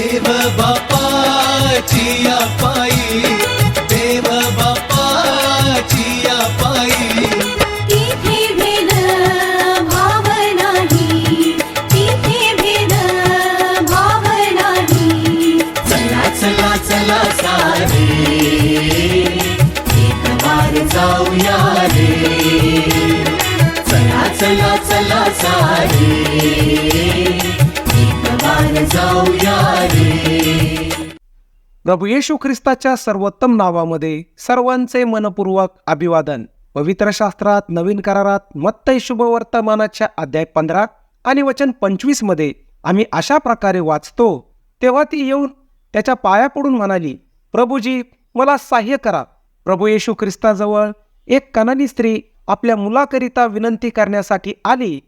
देव बापाची या पायी देव बापाची या पायी तिथे भेद भाव नाही तिथे भेद भाव नाही. चला चला चला सारे एक बार जाऊया रे. चला चला चला सारे एक बार जाऊया रे प्रभू येशू ख्रिस्ताच्या सर्वोत्तम नावामध्ये सर्वांचे मनपूर्वक अभिवादन. पवित्र शास्त्रात नवीन करारात मत्तय शुभवर्तमानाच्या अध्याय पंधरा आणि वचन पंचवीसमध्ये आम्ही अशा प्रकारे वाचतो तेव्हा ती येऊन त्याच्या पाया पडून म्हणाली प्रभूजी मला सहाय्य करा. प्रभू येशू ख्रिस्ताजवळ एक कनानी स्त्री आपल्या मुलाकरिता विनंती करण्यासाठी आली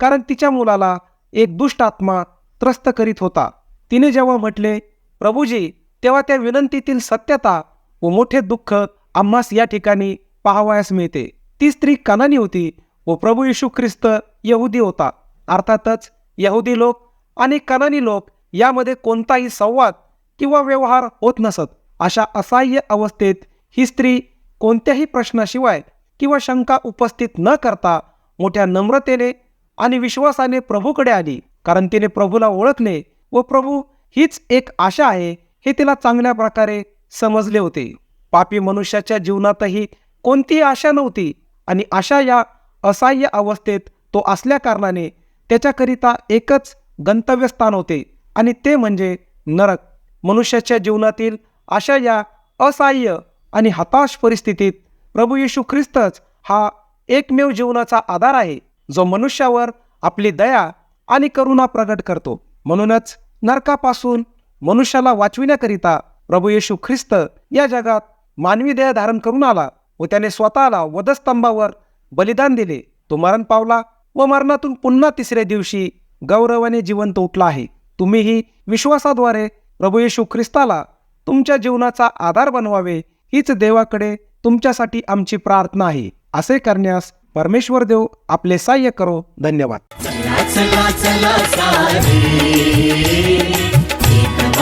कारण तिच्या मुलाला एक दुष्ट आत्मा त्रस्त करीत होता. तिने जेव्हा म्हटले प्रभूजी तेव्हा त्या विनंतीतील सत्यता व मोठे दुःख आम्हास या ठिकाणी पाहावयास मिळते. ती स्त्री कनानी होती व प्रभू येशू ख्रिस्त यहुदी होता. अर्थातच यहुदी लोक आणि कनानी लोक यामध्ये कोणताही संवाद किंवा व्यवहार होत नसत. अशा असहाय्य अवस्थेत ही स्त्री कोणत्याही प्रश्नाशिवाय किंवा शंका उपस्थित न करता मोठ्या नम्रतेने आणि विश्वासाने प्रभूकडे आली. कारण तिने प्रभूला ओळखले व प्रभू हीच एक आशा आहे हे तिला चांगल्या प्रकारे समजले होते. पापी मनुष्याच्या जीवनातही कोणतीही आशा नव्हती आणि अशा या असहाय्य अवस्थेत तो असल्याकारणाने त्याच्याकरिता एकच गंतव्यस्थान होते आणि ते म्हणजे नरक. मनुष्याच्या जीवनातील अशा या असहाय्य आणि हताश परिस्थितीत प्रभू येशू ख्रिस्तच हा एकमेव जीवनाचा आधार आहे जो मनुष्यावर आपली दया आणि करुणा प्रगट करतो. म्हणूनच नरकापासून मनुष्याला वाचविण्याकरिता प्रभू येशू ख्रिस्त या जगात मानवी देह धारण करून आला व त्याने स्वतःला वधस्तंभावर बलिदान दिले. तो मरण पावला व मरणातून पुन्हा तिसऱ्या दिवशी गौरवाने जिवंत उठला आहे. तुम्हीही विश्वासाद्वारे प्रभू येशू ख्रिस्ताला तुमच्या जीवनाचा आधार बनवावे हीच देवाकडे तुमच्यासाठी आमची प्रार्थना आहे. असे करण्यास परमेश्वर देव आपले सहाय्य करो. धन्यवाद. चला चला चला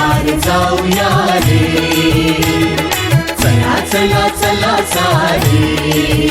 सारे जाऊया रे. चला चला चला सारे.